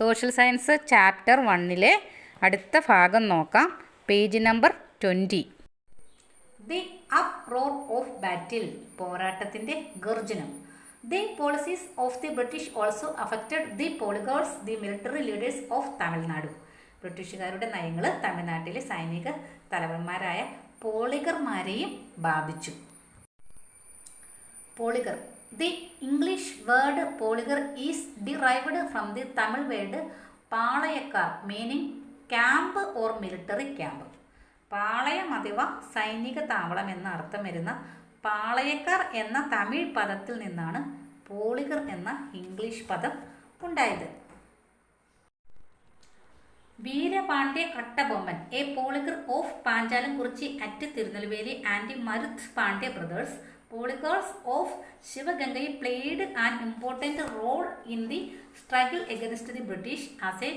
Social science chapter വണ്ണിലെ അടുത്ത ഭാഗം നോക്കാം page number twenty the uproar of battle പോരാട്ടത്തിൻ്റെ ഗർജനം the policies of the British also affected the Polygars the military leaders of Tamil Nadu ബ്രിട്ടീഷുകാരുടെ നയങ്ങൾ തമിഴ്നാട്ടിലെ സൈനിക തലവന്മാരായ പോളിഗർമാരെയും ബാധിച്ചു Polygar the English word Polygar is derived from the Tamil word Palayakkar meaning camp or military camp പാളയം അഥവാ സൈനിക താവളം എന്ന അർത്ഥം വരുന്ന പാളയക്കാർ എന്ന തമിഴ് പദത്തിൽ നിന്നാണ് പോളിഗർ എന്ന ഇംഗ്ലീഷ് പദം ഉണ്ടായത് Veerapandya Kattabomman a Polygar of Panchalankurichi at Tirunelveli and Maruthu Pandya brothers Polygons of Shivagangai played an important role in the struggle against the British as a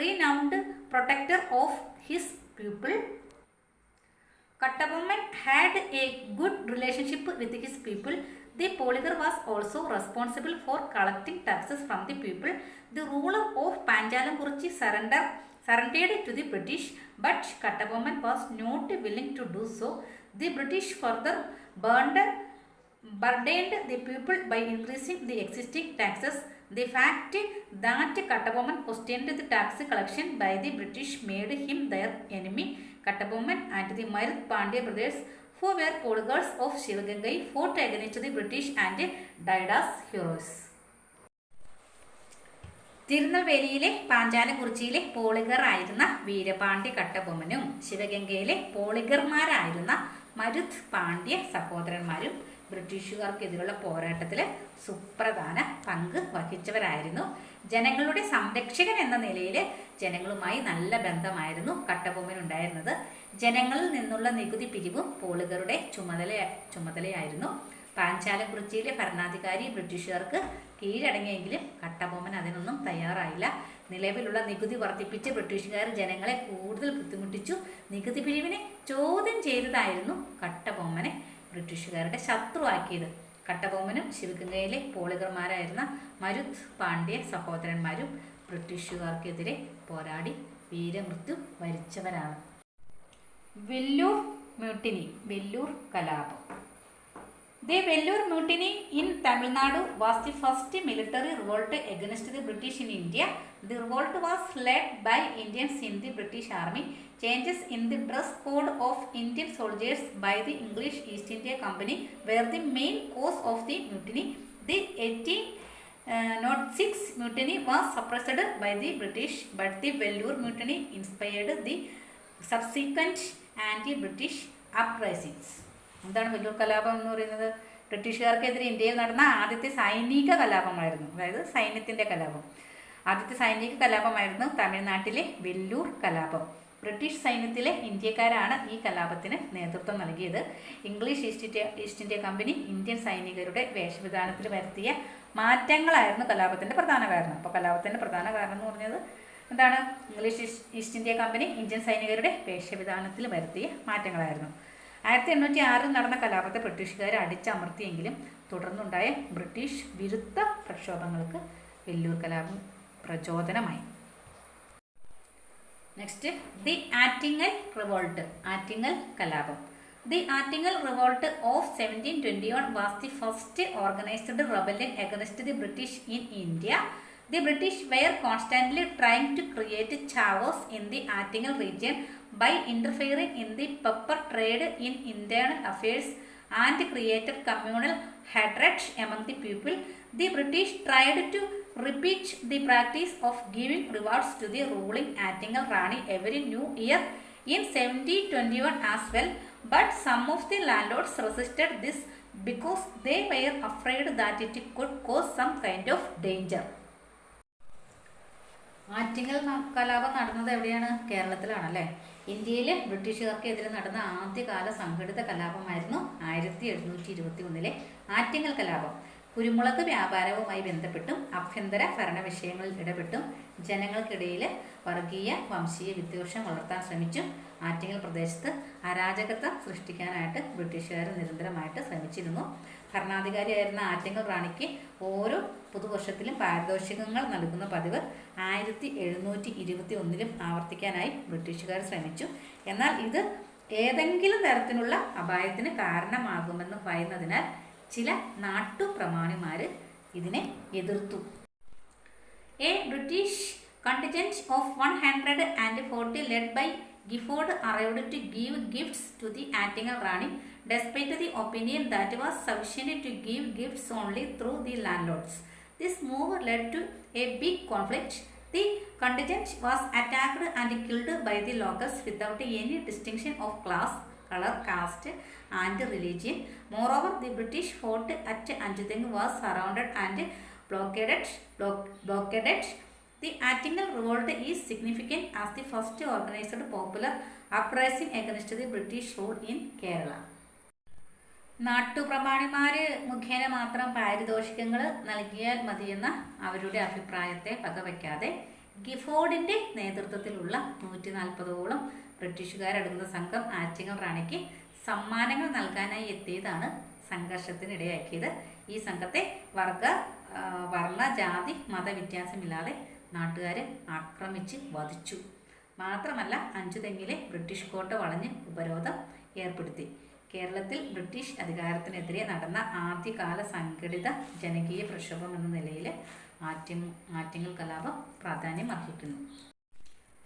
renowned protector of his people. Kattabomman had a good relationship with his people. The Polygar was also responsible for collecting taxes from the people. The ruler of Panjalamkurchi surrendered surrendered to the British, but Kattabomman was not willing to do so. The British further burned burdened the people by increasing the existing taxes the fact that Kataboman questioned the tax collection by the British made him their enemy Kataboman and the Mayath Pandya brothers who were courtiers of Sivagangai fort against the British and died as as തിരുനെൽവേലിയിലെ പാഞ്ചാലക്കുറിച്ചിയിലെ പോളിഗർ ആയിരുന്ന വീരപാണ്ഡ്യ കട്ടബൊമ്മനും ശിവഗംഗയിലെ പോളിഗർമാരായിരുന്ന മരുത് പാണ്ഡ്യ സഹോദരന്മാരും ബ്രിട്ടീഷുകാർക്കെതിരെയുള്ള പോരാട്ടത്തിൽ സുപ്രധാന പങ്ക് വഹിച്ചവരായിരുന്നു ജനങ്ങളുടെ സംരക്ഷകൻ എന്ന നിലയിൽ ജനങ്ങളുമായി നല്ല ബന്ധമായിരുന്നു ഉണ്ടായിരുന്നത് ജനങ്ങളിൽ നിന്നുള്ള നികുതി പിരിവും പോളുകരുടെ ചുമതല ചുമതലയായിരുന്നു പാഞ്ചാലക്കുറിച്ചിയിലെ ഭരണാധികാരി ബ്രിട്ടീഷുകാർക്ക് കീഴടങ്ങിയെങ്കിലും കട്ടബൊമ്മൻ അതിനൊന്നും തയ്യാറായില്ല നിലവിലുള്ള നികുതി വർദ്ധിപ്പിച്ച് ബ്രിട്ടീഷുകാർ ജനങ്ങളെ കൂടുതൽ ബുദ്ധിമുട്ടിച്ചു നികുതി പിരിവിനെ ചോദ്യം ചെയ്തതായിരുന്നു കട്ടബൊമ്മനെ ബ്രിട്ടീഷുകാരുടെ ശത്രുവാക്കിയത് കട്ടബൊമ്മനും ശിവഗംഗയിലെ പോളികർമാരായിരുന്ന മരുത് പാണ്ഡ്യ സഹോദരന്മാരും ബ്രിട്ടീഷുകാർക്കെതിരെ പോരാടി വീരമൃത്യു വരിച്ചവരാണ് വെല്ലൂർ മ്യൂട്ടിനി വെല്ലൂർ കലാപം The Vellore Mutiny in Tamil Nadu was the first military revolt against the British in India. The revolt was led by Indians in the British Army. Changes in the dress code of Indian soldiers by the English East India Company were the main cause of the mutiny. The 1806 uh, mutiny was suppressed by the British, but the Vellore Mutiny inspired the subsequent anti-British uprisings. എന്താണ് വല്ലൂർ കലാപം എന്ന് പറയുന്നത് ബ്രിട്ടീഷുകാർക്കെതിരെ ഇന്ത്യയിൽ നടന്ന ആദ്യത്തെ സൈനിക കലാപമായിരുന്നു അതായത് സൈന്യത്തിൻ്റെ കലാപം ആദ്യത്തെ സൈനിക കലാപമായിരുന്നു തമിഴ്നാട്ടിലെ വെല്ലൂർ കലാപം ബ്രിട്ടീഷ് സൈന്യത്തിലെ ഇന്ത്യക്കാരാണ് ഈ കലാപത്തിന് നേതൃത്വം നൽകിയത് English East India East India Company Indian സൈനികരുടെ വേഷവിധാനത്തിൽ വരുത്തിയ മാറ്റങ്ങളായിരുന്നു കലാപത്തിൻ്റെ പ്രധാന കാരണം അപ്പോൾ കലാപത്തിൻ്റെ പ്രധാന കാരണം എന്ന് പറഞ്ഞത് എന്താണ് English East India Company Indian സൈനികരുടെ വേഷവിധാനത്തിൽ വരുത്തിയ മാറ്റങ്ങളായിരുന്നു ആയിരത്തി എണ്ണൂറ്റി ആറിൽ നടന്ന കലാപത്തെ ബ്രിട്ടീഷുകാർ അടിച്ചമർത്തിയെങ്കിലും തുടർന്നുണ്ടായ ബ്രിട്ടീഷ് വിരുദ്ധ പ്രക്ഷോഭങ്ങൾക്ക് വെല്ലൂർ കലാപം പ്രചോദനമായി next the Attingal revolt Attingal കലാപം the Attingal revolt of seventeen twenty one was the first organised rebellion against the British in India the British were constantly trying to create chaos in the Attingal region by interfering in the pepper trade in internal affairs and created communal hatred among the people, the British tried to repeat the practice of giving rewards to the ruling Attingal Rani every new year in 1721 as well, but some of the landlords resisted this because they were afraid that it could cause some kind of danger. Attingal കലാപം നടന്നത് എവിടെയാണ് കേരളത്തിലാണല്ലേ ഇന്ത്യയിൽ ബ്രിട്ടീഷുകാർക്കെതിരെ നടന്ന ആദ്യകാല സംഘടിത കലാപമായിരുന്നു ആയിരത്തി എഴുന്നൂറ്റി ഇരുപത്തി ഒന്നിലെ ആറ്റിങ്ങൽ കലാപം കുരുമുളക് വ്യാപാരവുമായി ബന്ധപ്പെട്ടും ആഭ്യന്തര ഭരണ വിഷയങ്ങളിൽ ഇടപെട്ടും ജനങ്ങൾക്കിടയിൽ വർഗീയ വംശീയ വിദ്വേഷം വളർത്താൻ ശ്രമിച്ചും ആറ്റിങ്ങൽ പ്രദേശത്ത് അരാജകത്വം സൃഷ്ടിക്കാനായിട്ട് ബ്രിട്ടീഷുകാർ നിരന്തരമായിട്ട് ശ്രമിച്ചിരുന്നു ഭരണാധികാരിയായിരുന്ന ആറ്റങ്ങൾ റാണിക്ക് ഓരോ പുതുവർഷത്തിലും പാരിതോഷികങ്ങൾ നൽകുന്ന പതിവ് ആയിരത്തി എഴുന്നൂറ്റി ഇരുപത്തി ഒന്നിലും ആവർത്തിക്കാനായി ബ്രിട്ടീഷുകാർ ശ്രമിച്ചു എന്നാൽ ഇത് ഏതെങ്കിലും തരത്തിലുള്ള അപായത്തിന് കാരണമാകുമെന്ന് പറയുന്നതിനാൽ ചില നാട്ടുപ്രമാണിമാർ ഇതിനെ എതിർത്തു a British hundred and 140 led by Gifford arrived to give gifts to the Attingal Rani despite the opinion that it was sufficient to give gifts only through the landlords. This move led to a big conflict. The contingent was attacked and killed by the locals without any distinction of class, color, caste and religion. Moreover, the British fort at Anjudeng was surrounded and blockaded, blockaded the Attingal revolt is significant as the first organized popular uprising against the British rule in Kerala. നാട്ടുപ്രമാണിമാര് മുഖേന മാത്രം പാരിതോഷികങ്ങൾ നൽകിയാൽ മതിയെന്ന അവരുടെ അഭിപ്രായത്തെ പകവയ്ക്കാതെ ഗിഫോർഡിന്റെ നേതൃത്വത്തിലുള്ള നൂറ്റി നാൽപ്പതോളം ബ്രിട്ടീഷുകാരടങ്ങുന്ന സംഘം ആറ്റിങ്ങൽ റാണിക്ക് സമ്മാനങ്ങൾ നൽകാനായി എത്തിയതാണ് സംഘർഷത്തിനിടയാക്കിയത് ഈ സംഘത്തെ വർഗ വർണ്ണ ജാതി മതവ്യത്യാസമില്ലാതെ നാട്ടുകാരെ ആക്രമിച്ച് വധിച്ചു മാത്രമല്ല അഞ്ചുതെങ്ങിലെ ബ്രിട്ടീഷ് കോട്ട വളഞ്ഞ് ഉപരോധം ഏർപ്പെടുത്തി കേരളത്തിൽ ബ്രിട്ടീഷ് അധികാരത്തിനെതിരെ നടന്ന ആദ്യകാല സംഘടിത ജനകീയ പ്രക്ഷോഭം എന്ന നിലയിൽ ആറ്റിങ് ആറ്റിങ്ങൽ കലാപം പ്രാധാന്യം അർഹിക്കുന്നു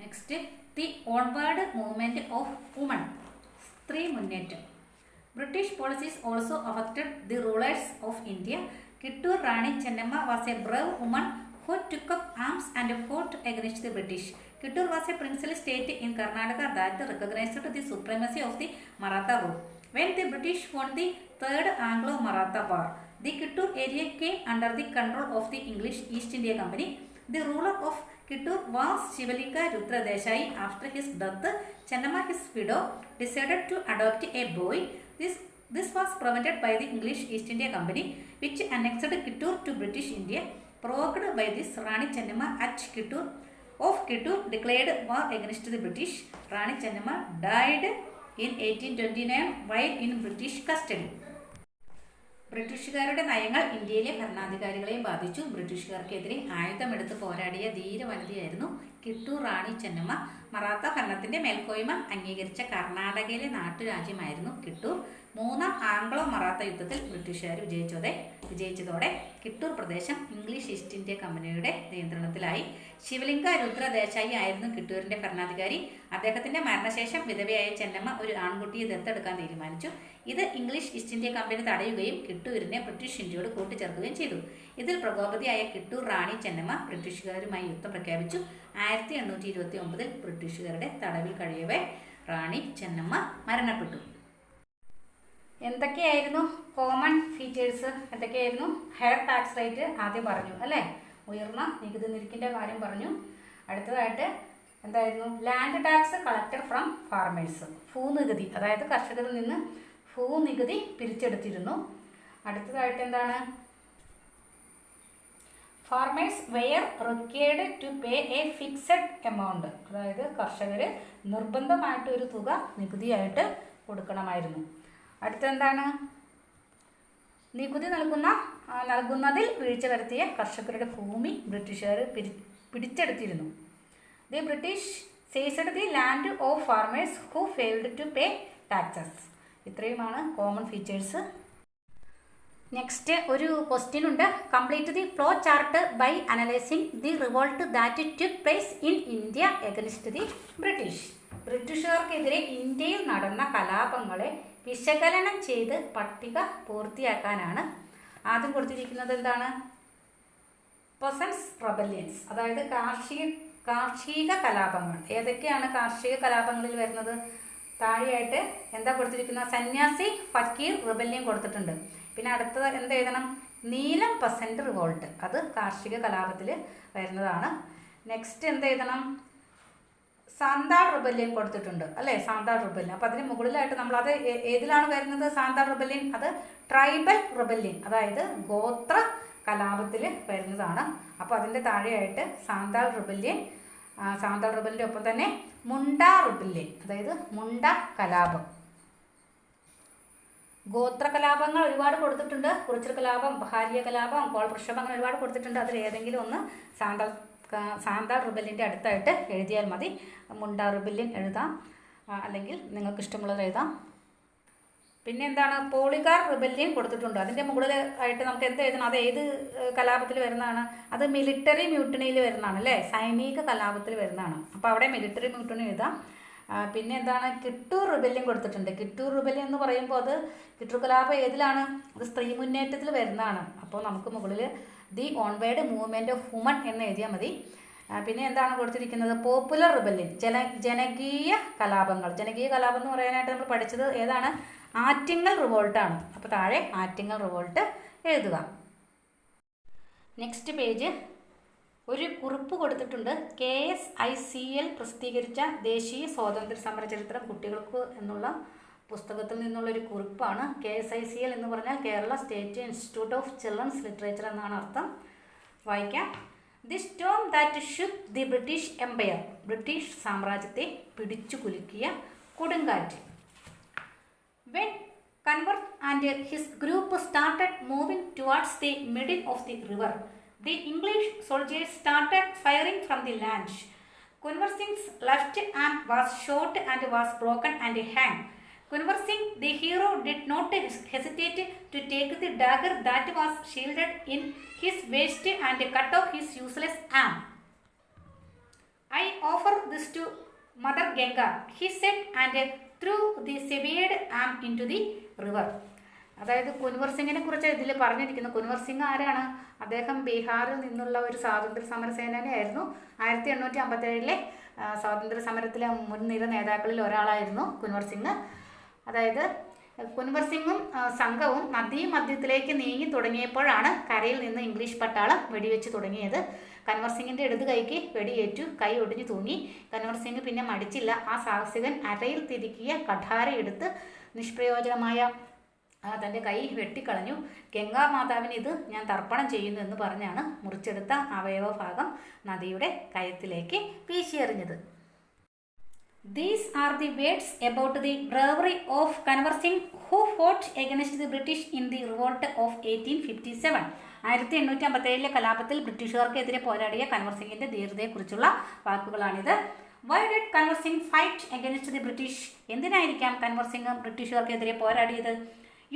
next the onward movement of woman സ്ത്രീ മുന്നേറ്റം British policies also affected the rulers of India Kittur Rani Chennamma was a brave woman who took up arms and fought against the British Kittur was a princely state in Karnataka that recognised the supremacy of the Maratha rule When the British won the Third Anglo-Maratha War, the Kittur area came under the control of the English East India Company. The ruler of Kittur was Shivalika Rudra Deshai. After his death, Chennamma, his widow, decided to adopt a boy. This this was prevented by the English East India Company, which annexed Kittur to British India. Provoked by this, Rani Chennamma at Kittur of Kittur declared war against the British. Rani Chennamma died in eighteen twenty nine while in British custody ബ്രിട്ടീഷുകാരുടെ നയങ്ങൾ ഇന്ത്യയിലെ ഭരണാധികാരികളെ ബാധിച്ചു ബ്രിട്ടീഷുകാർക്കെതിരെ ആയുധമെടുത്ത് പോരാടിയ ധീരവനിതയായിരുന്നു കിട്ടൂർ റാണി ചെന്നമ്മ മറാത്ത ഭരണത്തിന്റെ മേൽക്കോയ്മ അംഗീകരിച്ച കർണാടകയിലെ നാട്ടുരാജ്യമായിരുന്നു കിട്ടൂർ മൂന്നാം ആംഗ്ലോ മറാത്ത യുദ്ധത്തിൽ ബ്രിട്ടീഷുകാർ വിജയിച്ചതോടെ വിജയിച്ചതോടെ കിട്ടൂർ പ്രദേശം ഇംഗ്ലീഷ് ഈസ്റ്റ് ഇന്ത്യ കമ്പനിയുടെ നിയന്ത്രണത്തിലായി ശിവലിംഗ ദേശായി ആയിരുന്നു കിട്ടൂരിന്റെ ഭരണാധികാരി അദ്ദേഹത്തിന്റെ മരണശേഷം വിധവയായ ചെന്നമ്മ ഒരു ആൺകുട്ടിയെ ദത്തെടുക്കാൻ തീരുമാനിച്ചു ഇത് ഇംഗ്ലീഷ് ഈസ്റ്റ് ഇന്ത്യ കമ്പനി തടയുകയും കിട്ടൂരിനെ ബ്രിട്ടീഷ് ഇന്ത്യയോട് കൂട്ടിച്ചേർക്കുകയും ചെയ്തു ഇതിൽ പ്രകോപതിയായ കിട്ടൂർ റാണി ചെന്നമ്മ ബ്രിട്ടീഷുകാരുമായി യുദ്ധം പ്രഖ്യാപിച്ചു ആയിരത്തി എണ്ണൂറ്റി ഇരുപത്തി ഒമ്പതിൽ ബ്രിട്ടീഷുകാരുടെ തടവിൽ കഴിയവേ റാണി ചെന്നമ്മ മരണപ്പെട്ടു എന്തൊക്കെയായിരുന്നു കോമൺ ഫീച്ചേഴ്സ് എന്തൊക്കെയായിരുന്നു ഹെയർ ടാക്സ് റേറ്റ് ആദ്യം പറഞ്ഞു അല്ലേ ഉയർന്ന നികുതി നിരക്കിൻ്റെ കാര്യം പറഞ്ഞു അടുത്തതായിട്ട് എന്തായിരുന്നു land tax collected from farmers ഭൂനികുതി അതായത് കർഷകരിൽ നിന്ന് ഭൂനികുതി പിരിച്ചെടുത്തിരുന്നു അടുത്തതായിട്ട് എന്താണ് farmers were required to pay a fixed amount അതായത് കർഷകർ നിർബന്ധമായിട്ട് ഒരു തുക നികുതിയായിട്ട് കൊടുക്കണമായിരുന്നു അടുത്തെന്താണ് നികുതി നൽകുന്ന നൽകുന്നതിൽ വീഴ്ച വരുത്തിയ കർഷകരുടെ ഭൂമി ബ്രിട്ടീഷുകാർ പിടിച്ചെടുത്തിരുന്നു the British seized the land of farmers who failed to pay taxes ഇത്രയുമാണ് കോമൺ ഫീച്ചേഴ്സ് നെക്സ്റ്റ് ഒരു ക്വസ്റ്റ്യൻ ഉണ്ട് complete the flow chart by analysing the revolt that took place in India against the British ബ്രിട്ടീഷുകാർക്കെതിരെ ഇന്ത്യയിൽ നടന്ന കലാപങ്ങളെ വിശകലനം ചെയ്ത് പട്ടിക പൂർത്തിയാക്കാനാണ് ആദ്യം കൊടുത്തിരിക്കുന്നത് എന്താണ് പെസൻസ് പ്രബല്യൻസ് അതായത് കാർഷിക കാർഷിക കലാപങ്ങൾ ഏതൊക്കെയാണ് കാർഷിക കലാപങ്ങളിൽ വരുന്നത് താഴെയായിട്ട് എന്താ കൊടുത്തിരിക്കുന്നത് സന്യാസി ഫക്കീർ റിബല്യം കൊടുത്തിട്ടുണ്ട് പിന്നെ അടുത്തത് എന്ത് എഴുതണം നീലം പെസൻറ്റ് റിവോൾട്ട് അത് കാർഷിക കലാപത്തിൽ വരുന്നതാണ് നെക്സ്റ്റ് എന്ത് എഴുതണം സാന്താൾ റിബല്യൻ കൊടുത്തിട്ടുണ്ട് അല്ലേ സാന്താൾ റിബല്യൻ അപ്പം അതിന് മുകളിലായിട്ട് നമ്മൾ അത് ഏതിലാണ് വരുന്നത് സാന്താൾ റിബല്യൻ അത് ട്രൈബൽ റിബല്യൻ അതായത് ഗോത്ര കലാപത്തിൽ വരുന്നതാണ് അപ്പോൾ അതിൻ്റെ താഴെയായിട്ട് സാന്താൾ റിബല്യൻ സാന്താൾ റിബലിൻ്റെ ഒപ്പം തന്നെ മുണ്ട റിബല്യൻ അതായത് മുണ്ട കലാപം ഗോത്ര കലാപങ്ങൾ ഒരുപാട് കൊടുത്തിട്ടുണ്ട് കുറിച്ചൽ കലാപം ഭാര്യ കലാപം കോൾ പ്രക്ഷോഭം അങ്ങനെ ഒരുപാട് കൊടുത്തിട്ടുണ്ട് അതിൽ ഏതെങ്കിലും ഒന്ന് സാന്താൾ സാന്താ റിബലിൻ്റെ അടുത്തായിട്ട് എഴുതിയാൽ മതി മുണ്ട റിബല്യൻ എഴുതാം അല്ലെങ്കിൽ നിങ്ങൾക്ക് ഇഷ്ടമുള്ളത് എഴുതാം പിന്നെ എന്താണ് പോളികാർ റിബല്യൻ കൊടുത്തിട്ടുണ്ട് അതിൻ്റെ മുകളിൽ ആയിട്ട് നമുക്ക് എന്ത് എഴുതണം അത് ഏത് കലാപത്തിൽ വരുന്നതാണ് അത് മിലിറ്ററി മ്യൂട്ടണിയിൽ വരുന്നതാണ് അല്ലേ സൈനിക കലാപത്തിൽ വരുന്നതാണ് അപ്പോൾ അവിടെ മിലിറ്ററി മ്യൂട്ടണി എഴുതാം പിന്നെ എന്താണ് കിട്ടൂർ റിബല്യം കൊടുത്തിട്ടുണ്ട് കിട്ടൂർ റിബല്യം എന്ന് പറയുമ്പോൾ അത് കിട്ടൂർ കലാപം ഏതിലാണ് അത് സ്ത്രീ മുന്നേറ്റത്തിൽ വരുന്നതാണ് അപ്പോൾ നമുക്ക് മുകളിൽ the onward movement of woman എന്ന് എഴുതിയാൽ മതി പിന്നെ എന്താണ് കൊടുത്തിരിക്കുന്നത് പോപ്പുലർ റിബല്യൻ ജന ജനകീയ കലാപങ്ങൾ ജനകീയ കലാപം എന്ന് പറയാനായിട്ട് നമ്മൾ പഠിച്ചത് ഏതാണ് ആറ്റിങ്ങൽ റിവോൾട്ടാണ് അപ്പോൾ താഴെ ആറ്റിങ്ങൽ റിവോൾട്ട് എഴുതുക നെക്സ്റ്റ് പേജ് ഒരു കുറിപ്പ് കൊടുത്തിട്ടുണ്ട് K S I C L പ്രസിദ്ധീകരിച്ച ദേശീയ സ്വാതന്ത്ര്യ സമര ചരിത്രം കുട്ടികൾക്ക് എന്നുള്ള പുസ്തകത്തിൽ നിന്നുള്ളൊരു കുറിപ്പാണ് K S I C L എന്ന് പറഞ്ഞാൽ Kerala state institute of children's literature എന്നാണ് അർത്ഥം വായിക്കാം this term that should the British empire British സാമ്രാജ്യത്തെ പിടിച്ചു കുലുക്കിയ കൊടുങ്കാറ്റ് when convert and his group started moving towards the middle of the river the English soldiers started firing from the land Conversing's left and was shot and was broken and hang Kunwar Singh, the hero, did not hesitate to take the dagger that was shielded in his waist and cut off his useless arm. I offer this to Mother Ganga, he said, and threw the severed arm into the river. അതായത് കുൻവർ സിംഗിനെ കുറിച്ച് ഇതിൽ പറഞ്ഞിരിക്കുന്നു കുൻവർ സിംഗ് ആരാണ് അദ്ദേഹം ബീഹാറിൽ നിന്നുള്ള ഒരു സ്വാതന്ത്ര്യ സമര സേനാനിയായിരുന്നു ആയിരത്തി എണ്ണൂറ്റി അമ്പത്തേഴിലെ സ്വാതന്ത്ര്യ സമരത്തിലെ മുൻനിര നേതാക്കളിൽ ഒരാളായിരുന്നു കുൻവർ സിംഗ് അതായത് കുൻവർ സിംഗും സംഘവും നദീ മധ്യത്തിലേക്ക് നീങ്ങി തുടങ്ങിയപ്പോഴാണ് കരയിൽ നിന്ന് ഇംഗ്ലീഷ് പട്ടാളം വെടിവെച്ച് തുടങ്ങിയത് കൻവർ സിംഗിന്റെ ഇടത് കൈക്ക് വെടിയേറ്റു കൈ ഒടിഞ്ഞു തൂങ്ങി കൻവർ സിംഗ് പിന്നെ മടിച്ചില്ല ആ സാഹസികൻ അരയിൽ തിരിക്കിയ കഠാര എടുത്ത് നിഷ്പ്രയോജനമായ തൻ്റെ കൈ വെട്ടിക്കളഞ്ഞു ഗംഗാ മാതാവിന് ഇത് ഞാൻ തർപ്പണം ചെയ്യുന്നു എന്ന് പറഞ്ഞാണ് മുറിച്ചെടുത്ത അവയവഭാഗം നദിയുടെ കയത്തിലേക്ക് വീശിയെറിഞ്ഞത് these are These are the words about the bravery who Kanwar who the British in the revolt of eighteen fifty seven ആയിരത്തി എണ്ണൂറ്റി അമ്പത്തേഴിലെ കലാപത്തിൽ ബ്രിട്ടീഷുകാർക്കെതിരെ പോരാടിയ കൻവർ സിംഗിന്റെ ധീരതയെക്കുറിച്ചുള്ള വാക്കുകളാണിത് why did Kunwar Singh fight against the British എന്തിനായിരിക്കാം Kunwar Singh ബ്രിട്ടീഷുകാർക്കെതിരെ പോരാടിയത്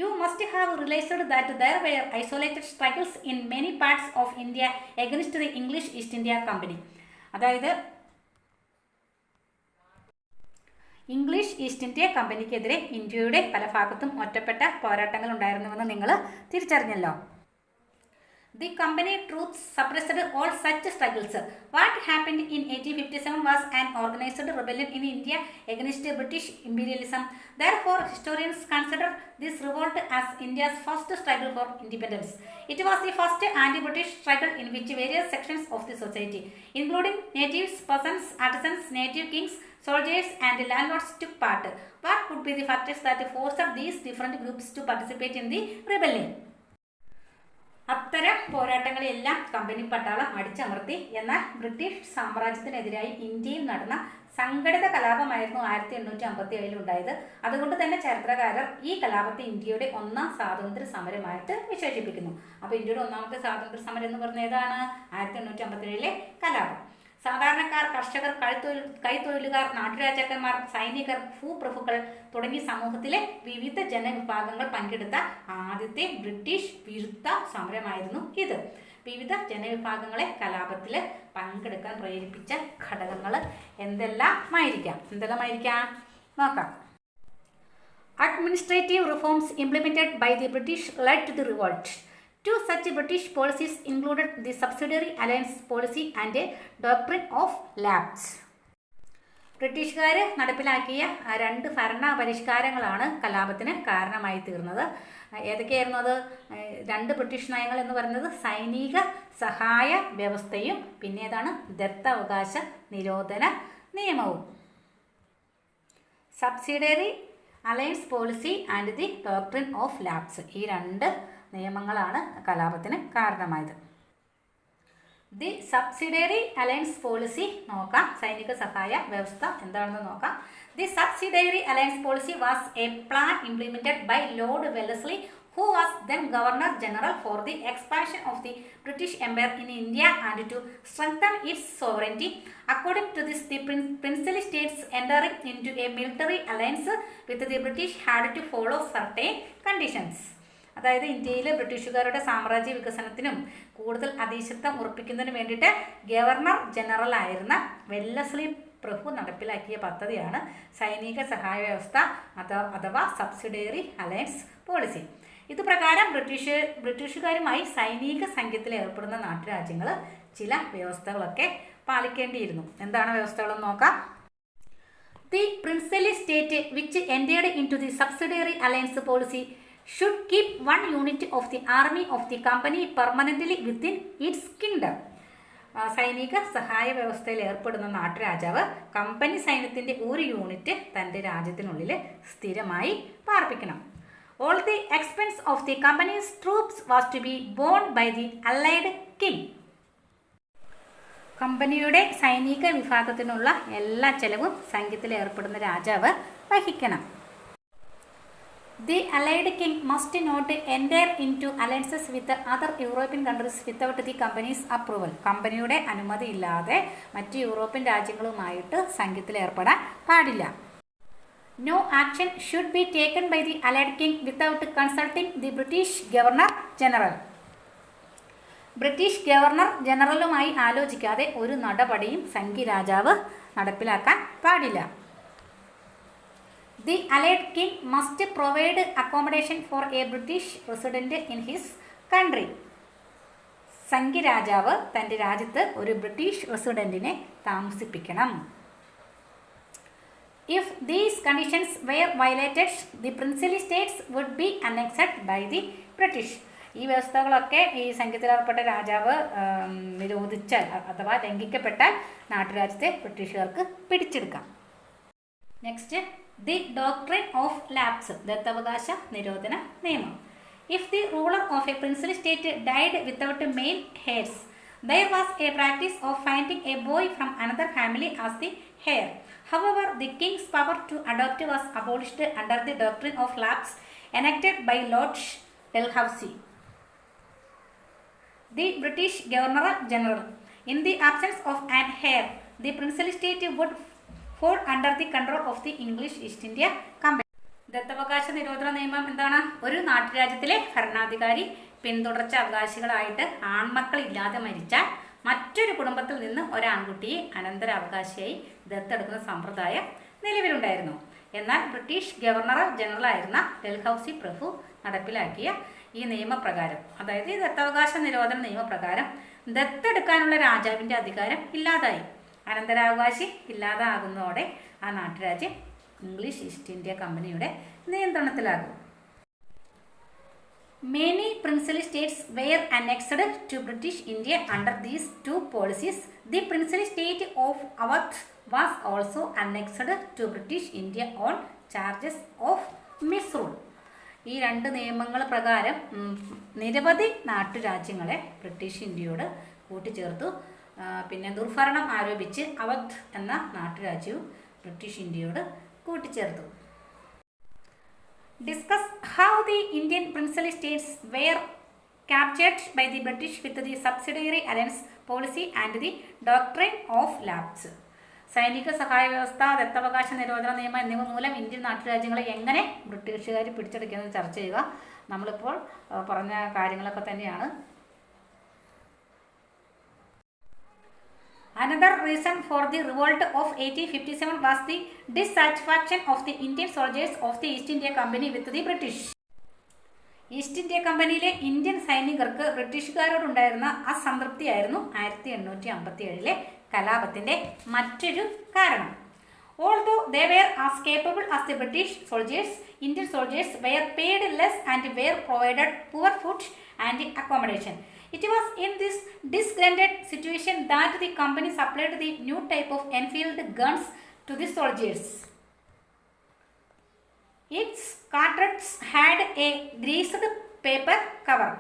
you must have realised that there were isolated struggles in many parts of India against the English East India company അതായത് ഇംഗ്ലീഷ് ഈസ്റ്റ് ഇന്ത്യ കമ്പനിക്കെതിരെ ഇന്ത്യയുടെ പല ഭാഗത്തും ഒറ്റപ്പെട്ട പോരാട്ടങ്ങൾ ഉണ്ടായിരുന്നുവെന്ന് നിങ്ങൾ തിരിച്ചറിഞ്ഞല്ലോ The company troops suppressed all such struggles. What happened in 1857 was an organized rebellion in India against British imperialism. Therefore, historians consider this revolt as India's first struggle for independence. It was the first anti-British struggle in which various sections of the society, including natives, peasants, artisans, native kings, soldiers and landlords took part. What could be the factors that forced these different groups to participate in the rebellion? അത്തരം പോരാട്ടങ്ങളെല്ലാം company പട്ടാളം അടിച്ചമർത്തി എന്നാൽ British സാമ്രാജ്യത്തിനെതിരായി ഇന്ത്യയിൽ നടന്ന സംഘടിത കലാപമായിരുന്നു ആയിരത്തി എണ്ണൂറ്റി അമ്പത്തി ഏഴിൽ ഉണ്ടായത് അതുകൊണ്ട് തന്നെ ചരിത്രകാരർ ഈ കലാപത്തെ ഇന്ത്യയുടെ ഒന്നാം സ്വാതന്ത്ര്യ സമരമായിട്ട് വിശേഷിപ്പിക്കുന്നു അപ്പോൾ ഇന്ത്യയുടെ ഒന്നാമത്തെ സ്വാതന്ത്ര്യ സമരം എന്ന് പറഞ്ഞ ഏതാണ് ആയിരത്തി എണ്ണൂറ്റി അമ്പത്തി ഏഴിലെ കലാപം സാധാരണക്കാർ കർഷകർ കൈത്തൊഴിൽ കൈത്തൊഴിലുകാർ നാട്ടുരാജാക്കന്മാർ സൈനികർ ഭൂപ്രഭുക്കൾ തുടങ്ങി സമൂഹത്തിലെ വിവിധ ജനവിഭാഗങ്ങൾ പങ്കെടുത്ത ആദ്യത്തെ ബ്രിട്ടീഷ് വിരുദ്ധ സമരമായിരുന്നു ഇത് വിവിധ ജനവിഭാഗങ്ങളെ കലാപത്തിൽ പങ്കെടുക്കാൻ പ്രേരിപ്പിച്ച ഘടകങ്ങൾ എന്തെല്ലാമായിരിക്കാം എന്തെല്ലാമായിരിക്കാം നോക്കാം administrative reforms implemented by the British led the revolt Two such British policies included the subsidiary alliance policy and a doctrine of labs. ബ്രിട്ടീഷുകാർ നടപ്പിലാക്കിയ രണ്ട് ഭരണ പരിഷ്കാരങ്ങളാണ് കലാപത്തിന് കാരണമായി തീർന്നത് ഏതൊക്കെയായിരുന്നു അത് രണ്ട് ബ്രിട്ടീഷ് നയങ്ങൾ എന്ന് പറയുന്നത് സൈനിക സഹായ വ്യവസ്ഥയും പിന്നേതാണ് ദത്തവകാശ നിരോധന നിയമവും subsidiary alliance policy and the doctrine of lapse ഈ രണ്ട് നിയമങ്ങളാണ് കലാപത്തിന് കാരണമായത് ദി സബ്സിഡറി അലയൻസ് പോളിസി നോക്കാം സൈനിക സഹായ വ്യവസ്ഥ എന്താണെന്ന് നോക്കാം the subsidiary alliance policy was a plan implemented by lord Wellesley who was then governor general for the expansion of the British empire in India and to strengthen its sovereignty according to this the princely states entering into a military alliance with the British had to follow certain conditions അതായത് ഇന്ത്യയിൽ ബ്രിട്ടീഷുകാരുടെ സാമ്രാജ്യ വികസനത്തിനും കൂടുതൽ അതീശത്വം ഉറപ്പിക്കുന്നതിനു വേണ്ടിയിട്ട് governor general ആയിരുന്ന വെല്ലസ്ലി പ്രഭു നടപ്പിലാക്കിയ പദ്ധതിയാണ് സൈനിക സഹായ വ്യവസ്ഥ അഥവാ സബ്സിഡിയറി അലയൻസ് പോളിസി ഇത് പ്രകാരം ബ്രിട്ടീഷ് ബ്രിട്ടീഷുകാരുമായി സൈനിക സംഘത്തിൽ ഏർപ്പെടുന്ന നാട്ടുരാജ്യങ്ങൾ ചില വ്യവസ്ഥകളൊക്കെ പാലിക്കേണ്ടിയിരുന്നു എന്താണ് വ്യവസ്ഥകളെന്ന് നോക്കാം the princely state which entered into the subsidiary alliance policy should keep one unit of the army of the company permanently within its kingdom സൈനിക സഹായ വ്യവസ്ഥയിൽ ഏർപ്പെടുന്ന നാട്ടുരാജാവ് കമ്പനി സൈന്യത്തിൻ്റെ ഒരു യൂണിറ്റ് തൻ്റെ രാജ്യത്തിനുള്ളിൽ സ്ഥിരമായി പാർപ്പിക്കണം all the expense of the company's troops was to be borne by the allied king കമ്പനിയുടെ സൈനിക വിഭാഗത്തിനുള്ള എല്ലാ ചെലവും സംഘത്തിൽ ഏർപ്പെടുന്ന രാജാവ് വഹിക്കണം the allied king must not enter into alliances with other European countries without the company's approval കമ്പനിയുടെ അനുമതി ഇല്ലാതെ മറ്റ് യൂറോപ്യൻ രാജ്യങ്ങളുമായിട്ട് സംഘത്തിൽ ഏർപ്പെടാൻ പാടില്ല no action should be taken by the allied king without consulting the British governor general British governor ജനറലുമായി ആലോചിക്കാതെ ഒരു നടപടിയും സംഘി രാജാവ് നടപ്പിലാക്കാൻ പാടില്ല the allied king must provide accommodation for a British resident in his country സംഖ്യ രാജാവ് തൻ്റെ രാജ്യത്ത് ഒരു ബ്രിട്ടീഷ് റെസിഡൻറ്റിനെ താമസിപ്പിക്കണം if these conditions were violated the princely states would be annexed by the British ഈ വ്യവസ്ഥകളൊക്കെ ഈ സംഘത്തിലേർപ്പെട്ട രാജാവ് നിരോധിച്ചാൽ അഥവാ ലംഘിക്കപ്പെട്ടാൽ നാട്ടുരാജ്യത്തെ ബ്രിട്ടീഷുകാർക്ക് പിടിച്ചെടുക്കാം next The doctrine of lapse, Dattavakasha Nirodhana Niyamam. If the ruler of a princely state died without male heirs, there was a practice of finding a boy from another family as the heir. However, the king's power to adopt was abolished under the doctrine of lapse enacted by Lord Dalhousie, the British Governor General. In the absence of an heir, the princely state would fall under the control of the English East India company ദത്തവകാശ നിരോധന നിയമം എന്താണ് ഒരു നാട്ടുരാജ്യത്തിലെ ഭരണാധികാരി പിന്തുടർച്ച അവകാശികളായിട്ട് ആൺമക്കൾ ഇല്ലാതെ മരിച്ചാൽ മറ്റൊരു കുടുംബത്തിൽ നിന്ന് ഒരാൺകുട്ടിയെ അനന്തര അവകാശിയായി ദത്തെടുക്കുന്ന സമ്പ്രദായം നിലവിലുണ്ടായിരുന്നു എന്നാൽ ബ്രിട്ടീഷ് ഗവർണർ ജനറൽ ആയിരുന്ന ഡൽഹൌസി പ്രഭു നടപ്പിലാക്കിയ ഈ നിയമപ്രകാരം അതായത് ഈ ദത്തവകാശ നിരോധന നിയമപ്രകാരം ദത്തെടുക്കാനുള്ള രാജാവിൻ്റെ അധികാരം ഇല്ലാതായി അനന്തരാവകാശി ഇല്ലാതാകുന്നതോടെ ആ നാട്ടുരാജ്യം ഇംഗ്ലീഷ് ഈസ്റ്റ് ഇന്ത്യ കമ്പനിയുടെ നിയന്ത്രണത്തിലാകും many princely states were annexed to British India under these two policies the princely state of Awadh was also annexed to British India on charges of misrule ഈ രണ്ട് നിയമങ്ങൾ പ്രകാരം നിരവധി നാട്ടുരാജ്യങ്ങളെ ബ്രിട്ടീഷ് ഇന്ത്യയോട് കൂട്ടിച്ചേർത്തു പിന്നെ ദുർഭരണം ആരോപിച്ച് അവധ് എന്ന നാട്ടുരാജ്യവും ബ്രിട്ടീഷ് ഇന്ത്യയോട് കൂട്ടിച്ചേർത്തു discuss how the Indian principal states were captured by the British with the subsidiary alliance policy and the doctrine of lapse സൈനിക സഹായ വ്യവസ്ഥ ദത്തവകാശ നിരോധന നിയമം എന്നിവ മൂലം ഇന്ത്യൻ നാട്ടുരാജ്യങ്ങളെ എങ്ങനെ ബ്രിട്ടീഷുകാർ പിടിച്ചെടുക്കുന്നത് ചർച്ച ചെയ്യുക നമ്മളിപ്പോൾ പറഞ്ഞ കാര്യങ്ങളൊക്കെ തന്നെയാണ് another reason for the revolt of eighteen fifty seven was the dissatisfaction of the Indian soldiers of the East India company with the British East India കമ്പനിയിലെ ഇന്ത്യൻ സൈനികർക്ക് ബ്രിട്ടീഷുകാരോടുണ്ടായിരുന്ന അസംതൃപ്തിയായിരുന്നു ആയിരത്തി എണ്ണൂറ്റി അമ്പത്തി ഏഴിലെ കലാപത്തിന്റെ മറ്റൊരു കാരണം although they were as capable as the British soldiers Indian soldiers were paid less and were provided poor food and accommodation It was in this disgruntled situation that the company supplied the new type of Enfield guns to the soldiers. Its cartridges had a greased paper cover.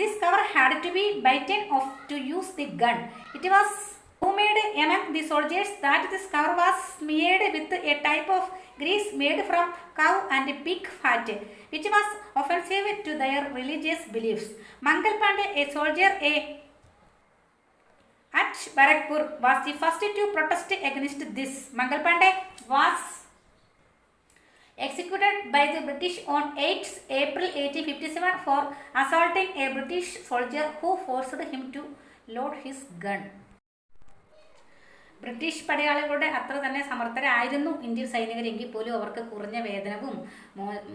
This cover had to be bitten off to use the gun. It was who made among the soldiers that this cow was smeared with a type of grease made from cow and pig fat, which was offensive to their religious beliefs. Mangal Pandey, a soldier a, at Barakpur, was the first to protest against this. Mangal Pandey was executed by the British on 8 April 1857 for assaulting a British soldier who forced him to load his gun. British പടയാളികളുടെ അത്ര തന്നെ സമർത്ഥരായിരുന്നു Indian സൈനികരെങ്കിൽ പോലും അവർക്ക് കുറഞ്ഞ വേതനവും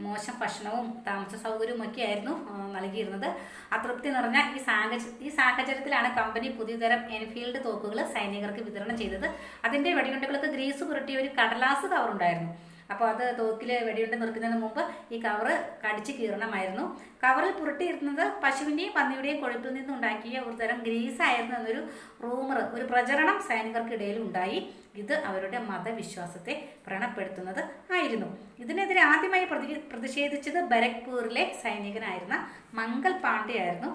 മോശം ഭക്ഷണവും താമസ ഒക്കെ ആയിരുന്നു നൽകിയിരുന്നത് അതൃപ്തി നിറഞ്ഞ ഈ സാഹചര്യ ഈ സാഹചര്യത്തിലാണ് കമ്പനി പുതിയതരം എൻഫീൽഡ് തോക്കുകൾ സൈനികർക്ക് വിതരണം ചെയ്തത് അതിൻ്റെ വെടിയുണ്ടകൾക്ക് ഗ്രീസ് പുരട്ടിയ ഒരു കടലാസ് കവറുണ്ടായിരുന്നു അപ്പോൾ അത് തോക്കിൽ വെടിയുണ്ട് നിർക്കുന്നതിന് മുമ്പ് ഈ കവറ് കടിച്ച് കീറണമായിരുന്നു കവറിൽ പുരട്ടിയിരുന്നത് പശുവിൻ്റെയും പന്നിയുടെയും കൊഴുപ്പിൽ ഉണ്ടാക്കിയ ഒരു തരം ഗ്രീസായിരുന്നു എന്നൊരു റൂമർ ഒരു പ്രചരണം സൈനികർക്കിടയിൽ ഉണ്ടായി ഇത് അവരുടെ മതവിശ്വാസത്തെ വ്രണപ്പെടുത്തുന്നത് ആയിരുന്നു ഇതിനെതിരെ ആദ്യമായി പ്രതി പ്രതിഷേധിച്ചത് ബരക്പൂരിലെ സൈനികനായിരുന്ന മംഗൽ പാണ്ഡ്യ ആയിരുന്നു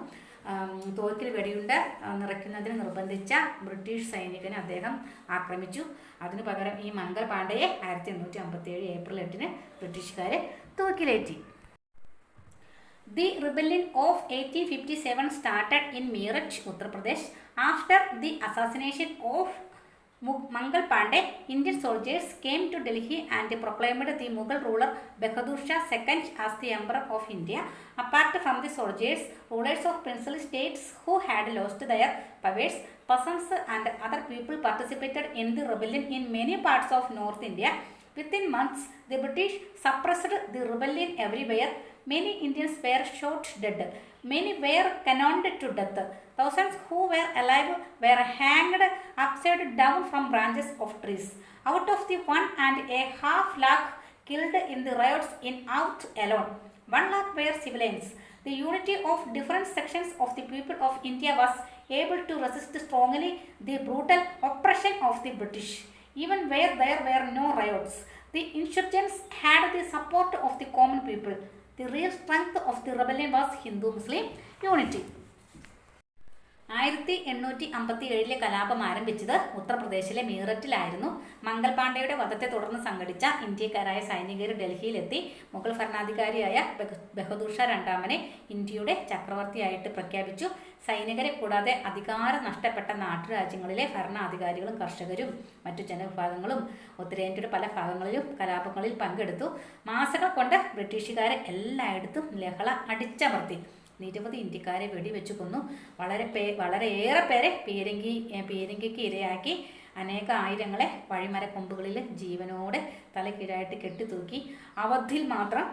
തോക്കിൽ വെടിയുണ്ട് നിറയ്ക്കുന്നതിന് നിർബന്ധിച്ച ബ്രിട്ടീഷ് സൈനികനെ അദ്ദേഹം ആക്രമിച്ചു അതിന് പകരം ഈ മംഗൾ പാണ്ഡയെ ആയിരത്തി എണ്ണൂറ്റി ഏഴ് ഏപ്രിൽ എട്ടിന് ബ്രിട്ടീഷുകാരെ തോക്കിലേറ്റി the rebellion of eighteen fifty seven started in Meerut Uttar Pradesh after the assassination of Mangal Pandey, Indian soldiers came to Delhi and they proclaimed the Mughal ruler Bahadur Shah II as the Emperor of India. Apart from the soldiers, rulers of princely states who had lost their powers, peasants and other people participated in the rebellion in many parts of North India. Within months, the British suppressed the rebellion everywhere. Many Indians were shot dead. Many were cannoned to death. Thousands who were alive were hanged upside down from branches of trees. Out of the one and a half lakh killed in the riots in out alone, one lakh were civilians. The unity of different sections of the people of India was able to resist strongly the brutal oppression of the British. Even where there were no riots, the insurgents had the support of the common people. The real strength of the rebellion was Hindu-Muslim unity. ആയിരത്തി എണ്ണൂറ്റി അമ്പത്തി ഏഴിലെ കലാപം ആരംഭിച്ചത് ഉത്തർപ്രദേശിലെ മീററ്റിലായിരുന്നു മംഗൽ പാണ്ഡെയുടെ വധത്തെ തുടർന്ന് സംഘടിച്ച ഇന്ത്യക്കാരായ സൈനികർ ഡൽഹിയിലെത്തി മുഗൾ ഭരണാധികാരിയായ ബഹദൂർ ഷാ രണ്ടാമനെ ഇന്ത്യയുടെ ചക്രവർത്തിയായിട്ട് പ്രഖ്യാപിച്ചു സൈനികരെ കൂടാതെ അധികാരം നഷ്ടപ്പെട്ട നാട്ടുരാജ്യങ്ങളിലെ ഭരണാധികാരികളും കർഷകരും മറ്റു ജനവിഭാഗങ്ങളും ഉത്തരേന്ത്യയുടെ പല ഭാഗങ്ങളിലും കലാപങ്ങളിൽ പങ്കെടുത്തു മാസങ്ങൾ കൊണ്ട് ബ്രിട്ടീഷുകാരെ എല്ലായിടത്തും ലഹള അടിച്ചമർത്തി നിരവധി ഇന്ത്യക്കാരെ വെടിവെച്ച് കൊന്നു വളരെ പേ വളരെയേറെ പേരെ പീരങ്കി പീരങ്കിക്ക് ഇരയാക്കി അനേക ആയിരങ്ങളെ വഴിമരക്കൊമ്പുകളിൽ ജീവനോടെ തലക്കീഴായിട്ട് കെട്ടിത്തൂക്കി അവധിൽ മാത്രം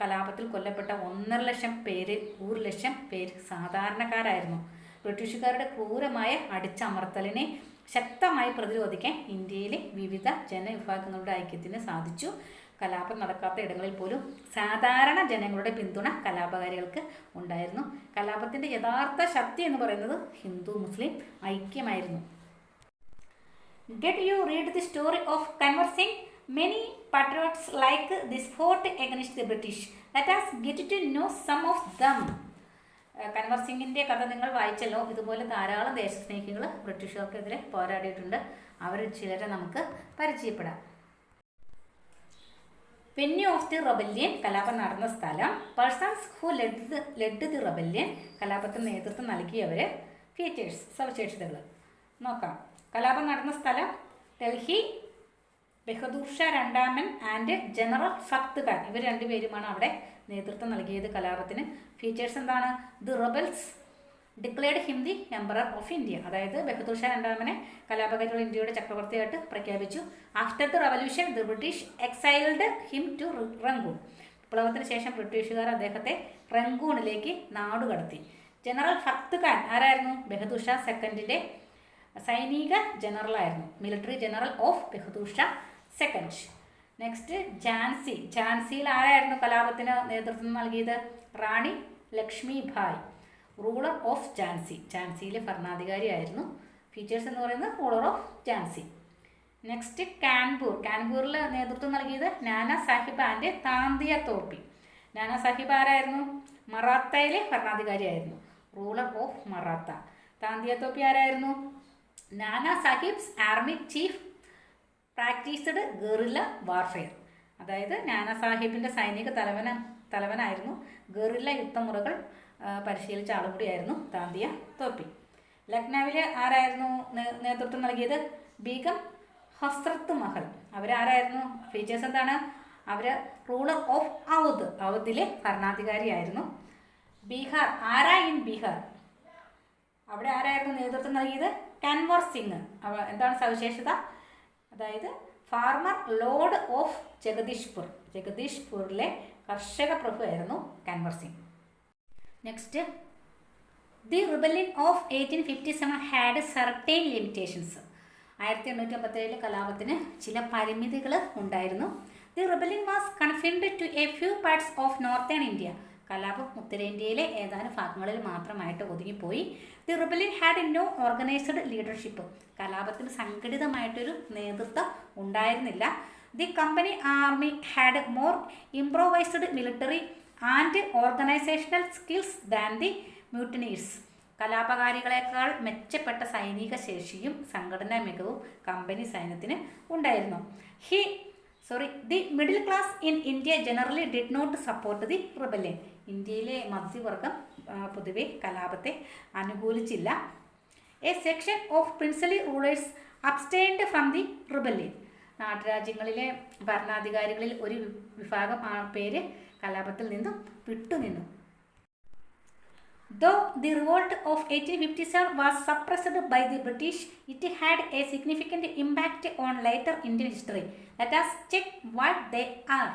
കലാപത്തിൽ കൊല്ലപ്പെട്ട ഒന്നര ലക്ഷം പേര് ഒരു ലക്ഷം പേര് സാധാരണക്കാരായിരുന്നു ബ്രിട്ടീഷുകാരുടെ ക്രൂരമായ അടിച്ചമർത്തലിനെ ശക്തമായി പ്രതിരോധിക്കാൻ ഇന്ത്യയിലെ വിവിധ ജനവിഭാഗങ്ങളുടെ ഐക്യത്തിന് സാധിച്ചു കലാപം നടക്കാത്ത ഇടങ്ങളിൽ പോലും സാധാരണ ജനങ്ങളുടെ പിന്തുണ കലാപകാരികൾക്ക് ഉണ്ടായിരുന്നു കലാപത്തിൻ്റെ യഥാർത്ഥ ശക്തി എന്ന് പറയുന്നത് ഹിന്ദു മുസ്ലിം ഐക്യമായിരുന്നു did you read the story of Singh many patriots like this fought against the British. Let us get to know some of them. Kunwar uh, സിംഗിൻ്റെ കഥ നിങ്ങൾ വായിച്ചല്ലോ ഇതുപോലെ ധാരാളം ദേശസ്നേഹികൾ ബ്രിട്ടീഷുകാർക്കെതിരെ പോരാടിയിട്ടുണ്ട് അവരിൽ ചിലരെ നമുക്ക് പരിചയപ്പെടാം വെന്യൂ ഓഫ് ദി റബല്യൻ കലാപം നടന്ന സ്ഥലം persons who led led the rebellion കലാപത്തിന് നേതൃത്വം നൽകിയവർ ഫീച്ചേഴ്സ് സവിശേഷതകൾ നോക്കാം കലാപം നടന്ന സ്ഥലം ഡൽഹി ബഹദൂർ ഷാ രണ്ടാമൻ ആൻഡ് ജനറൽ ഫക്ത് ഖാൻ ഇവർ രണ്ടുപേരുമാണ് അവിടെ നേതൃത്വം നൽകിയത് കലാപത്തിന് ഫീച്ചേഴ്സ് എന്താണ് the rebels declared him the emperor of India അതായത് ബഹദൂർ ഷാ രണ്ടാമനെ കലാപകാരികൾ ഇന്ത്യയുടെ ചക്രവർത്തിയായിട്ട് പ്രഖ്യാപിച്ചു after the revolution the British exiled him to Rangoon വിപ്ലവത്തിന് ശേഷം ബ്രിട്ടീഷുകാർ അദ്ദേഹത്തെ റംഗൂണിലേക്ക് നാടുകടത്തി ജനറൽ ഫത്ത് ഖാൻ ആരായിരുന്നു ബഹദൂർ ഷാ സെക്കൻഡിൻ്റെ സൈനിക ജനറലായിരുന്നു military general of Bahadur Shah second next Jhansi ഝാൻസിയിൽ ആരായിരുന്നു കലാപത്തിന് നേതൃത്വം നൽകിയത് റാണി ലക്ഷ്മി ഭായ് റൂളർ ഓഫ് ചാൻസി ചാൻസിയിലെ ഭരണാധികാരിയായിരുന്നു ഫീച്ചേഴ്സ് എന്ന് പറയുന്നത് ruler of Jhansi next Kanpur കാൺപൂരിൽ നേതൃത്വം നൽകിയത് നാനാ സാഹിബ് ആൻഡ് താന്തിയ തോപ്പി നാനാ സാഹിബ് ആരായിരുന്നു മറാത്തയിലെ ഭരണാധികാരിയായിരുന്നു റൂളർ ഓഫ് മറാത്ത താന്തിയ തോപ്പി ആരായിരുന്നു Nana Sahib's army chief practised guerrilla warfare അതായത് നാനാ സാഹിബിൻ്റെ സൈനിക തലവന തലവനായിരുന്നു ഗറില്ല യുദ്ധമുറകൾ പരിശീലിച്ച ആളും കൂടിയായിരുന്നു താന്തിയ തോപ്പി ലക്നൌവിൽ ആരായിരുന്നു നേതൃത്വം നൽകിയത് ബീഗം ഹസ്രത്ത് മഹൽ അവരാരായിരുന്നു ഫീച്ചേഴ്സ് എന്താണ് അവർ റൂളർ ഓഫ് ഔദ് ഔദിലെ ഭരണാധികാരിയായിരുന്നു ബീഹാർ ആരാ ഇൻ ബീഹാർ അവിടെ ആരായിരുന്നു നേതൃത്വം നൽകിയത് കൻവർ സിംഗ് അവ എന്താണ് സവിശേഷത അതായത് ഫാർമർ ലോർഡ് ഓഫ് ജഗദീഷ്പൂർ ജഗദീഷ്പൂരിലെ കർഷക പ്രഭുവായിരുന്നു Kunwar Singh next the rebellion of eighteen fifty seven had certain limitations ആയിരത്തി എണ്ണൂറ്റി അമ്പത്തേഴിൽ കലാപത്തിന് ചില പരിമിതികൾ ഉണ്ടായിരുന്നു the rebellion was confined to a few parts of northern India കലാപം ഉത്തരേന്ത്യയിലെ ഏതാനും ഭാഗങ്ങളിൽ മാത്രമായിട്ട് ഒതുങ്ങിപ്പോയി the rebellion had no organised leadership കലാപത്തിന് സംഘടിതമായിട്ടൊരു നേതൃത്വം ഉണ്ടായിരുന്നില്ല the company army had more improvised military and organisational skills than the mutineers കലാപകാരികളെക്കാൾ മെച്ചപ്പെട്ട സൈനിക ശേഷിയും സംഘടനാ മികവും കമ്പനി സൈന്യത്തിന് ഉണ്ടായിരുന്നു he sorry the middle class in India generally did not support the rebellion ഇന്ത്യയിലെ മധ്യവർഗം പൊതുവെ കലാപത്തെ അനുകൂലിച്ചില്ല a section of princely rulers abstained from the rebellion നാട്ടുരാജ്യങ്ങളിലെ ഭരണാധികാരികളിൽ ഒരു വിഭാഗം പേര് കലാപത്തിൽ നിന്നും വിട്ടുനിന്നു though the revolt of eighteen fifty seven was suppressed by the British it had a significant impact on later Indian history let us check what they are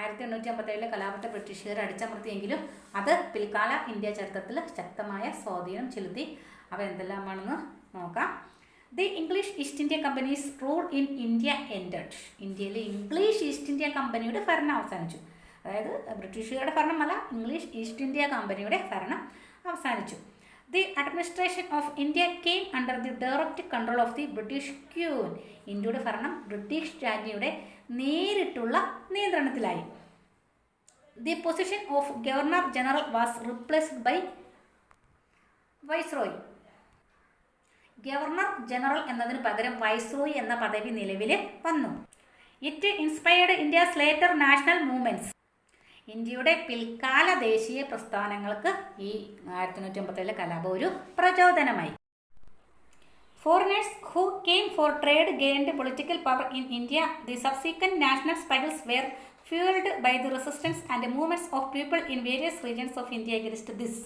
ആയിരത്തി എണ്ണൂറ്റി അമ്പത്തേഴിലെ കലാപത്തെ ബ്രിട്ടീഷുകാർ അടിച്ചമർത്തിയെങ്കിലും അത് പിൽക്കാല ഇന്ത്യ ചരിത്രത്തിൽ ശക്തമായ സ്വാധീനം ചെലുത്തി അവ എന്തെല്ലാമാണെന്ന് നോക്കാം the English East India company's rule in India ended ഇന്ത്യയിലെ ഇംഗ്ലീഷ് ഈസ്റ്റ് ഇന്ത്യ കമ്പനിയുടെ ഭരണം അവസാനിച്ചു അതായത് ബ്രിട്ടീഷുകാരുടെ ഭരണമല്ല ഇംഗ്ലീഷ് ഈസ്റ്റ് ഇന്ത്യ കമ്പനിയുടെ ഭരണം അവസാനിച്ചു the administration of India came under the direct control of the British queen ഇന്ത്യയുടെ ഭരണം ബ്രിട്ടീഷ് രാജ്ഞിയുടെ നേരിട്ടുള്ള നിയന്ത്രണത്തിലായി the position of governor general was replaced by viceroy governor general എന്നതിന് പകരം വൈസ്രോയി എന്ന പദവി നിലവിൽ വന്നു it inspired India later national movements ഇന്ത്യയുടെ പിൽക്കാല ദേശീയ പ്രസ്ഥാനങ്ങൾക്ക് ഈ ആയിരത്തി തൊണ്ണൂറ്റി ഒമ്പത്തിലെ കലാപം ഒരു പ്രചോദനമായി foreigners who came for trade gained political power in India the subsequent national struggles were fuelled by the resistance and movements of people in various regions of India against this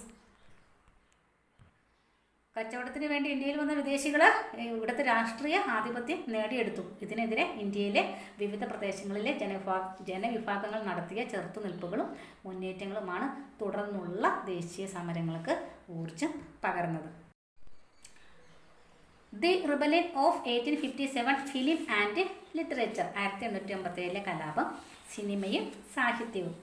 കച്ചവടത്തിന് വേണ്ടി ഇന്ത്യയിൽ വന്ന വിദേശികൾ ഇവിടുത്തെ രാഷ്ട്രീയ ആധിപത്യം നേടിയെടുത്തു ഇതിനെതിരെ ഇന്ത്യയിലെ വിവിധ പ്രദേശങ്ങളിലെ ജനവിഭാ ജനവിഭാഗങ്ങൾ നടത്തിയ ചെറുത്തുനിൽപ്പുകളും മുന്നേറ്റങ്ങളുമാണ് തുടർന്നുള്ള ദേശീയ സമരങ്ങൾക്ക് ഊർജം പകർന്നത് the rebellion of eighteen fifty seven film and literature ആയിരത്തി എണ്ണൂറ്റി ഏഴിലെ കലാപം സിനിമയും സാഹിത്യവും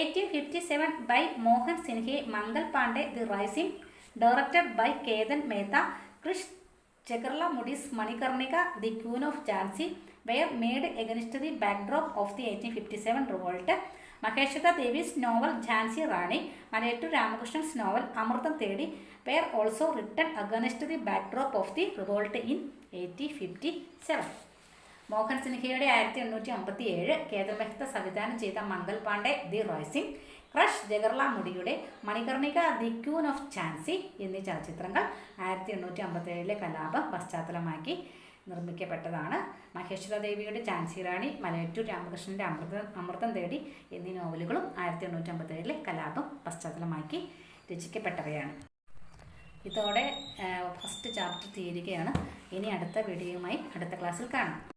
eighteen fifty seven by Mohan Sinha Mangal Pandey the rising directed by Ketan Mehta Krish Jagarlamudi's Manikarnika the queen of Jhansi were made against the backdrop of the eighteen fifty seven revolt Mahasweta Devi's novel Jhansi Rani Malayattoor Ramakrishnan's novel Amritham Thedi were also written against the backdrop of the revolt in eighteen fifty seven Mohan സിൻഹയുടെ ആയിരത്തി എണ്ണൂറ്റി അമ്പത്തി ഏഴ് കേന്ദ്രമഹത്ത സംവിധാനം ചെയ്ത Mangal Pandey the rising Krish ജഗർലാ മുടിയുടെ Manikarnika the queen of Jhansi എന്നീ ചലച്ചിത്രങ്ങൾ ആയിരത്തി എണ്ണൂറ്റി അമ്പത്തേഴിലെ കലാപം പശ്ചാത്തലമാക്കി നിർമ്മിക്കപ്പെട്ടതാണ് മഹേശ്വര ദേവിയുടെ ചാൻസി റാണി മലയറ്റൂർ രാമകൃഷ്ണൻ്റെ അമൃത അമൃതം തേടി എന്നീ നോവലുകളും ആയിരത്തി എണ്ണൂറ്റി അമ്പത്തേഴിലെ കലാപം പശ്ചാത്തലമാക്കി രചിക്കപ്പെട്ടവയാണ് ഇതോടെ ഫസ്റ്റ് ചാപ്റ്റർ തീരുകയാണ് ഇനി അടുത്ത വീഡിയോയുമായി അടുത്ത ക്ലാസ്സിൽ കാണാം